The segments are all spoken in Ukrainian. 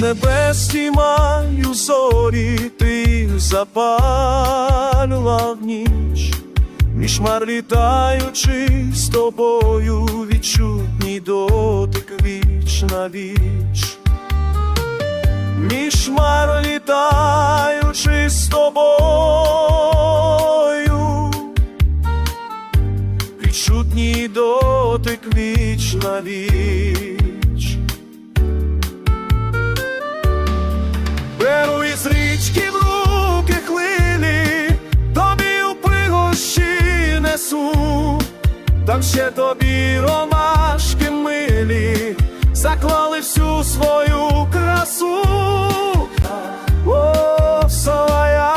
не стімаю зорі, ти їх запалював ніч, між хмар літаючи з тобою, відчутній дотик віч на віч. Між хмар літаючи з тобою, відчутній дотик віч на віч. Там ще тобі ромашки милі, заклали всю свою красу. О, солоя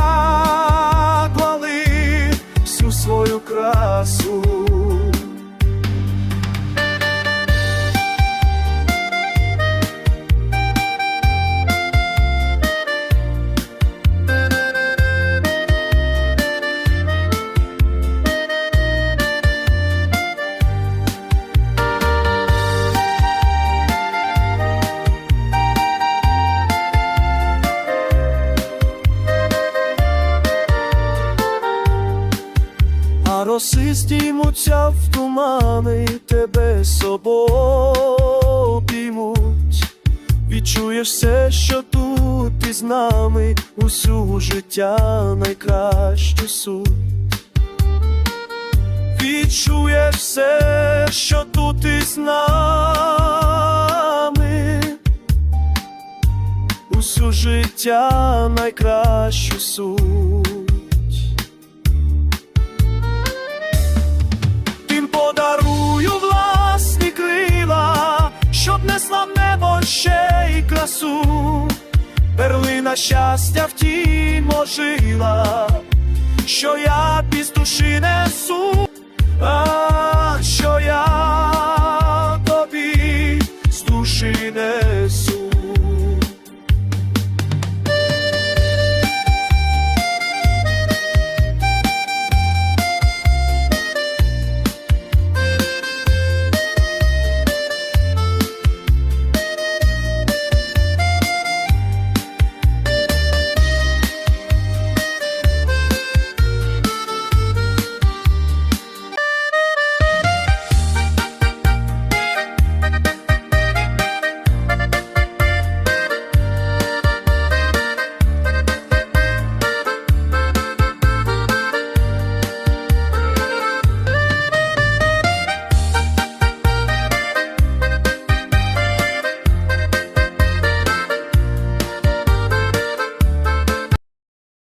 клали всю свою красу. Роси стіймуться в тумани, тебе собою піймуть. Відчуєш все, що тут із нами, усю життя найкращу суть. Відчуєш все, що тут із нами, усю життя найкращу суть. Щоб несла в небо ще й красу, перлина щастя в тім ожила, що я без душі несу,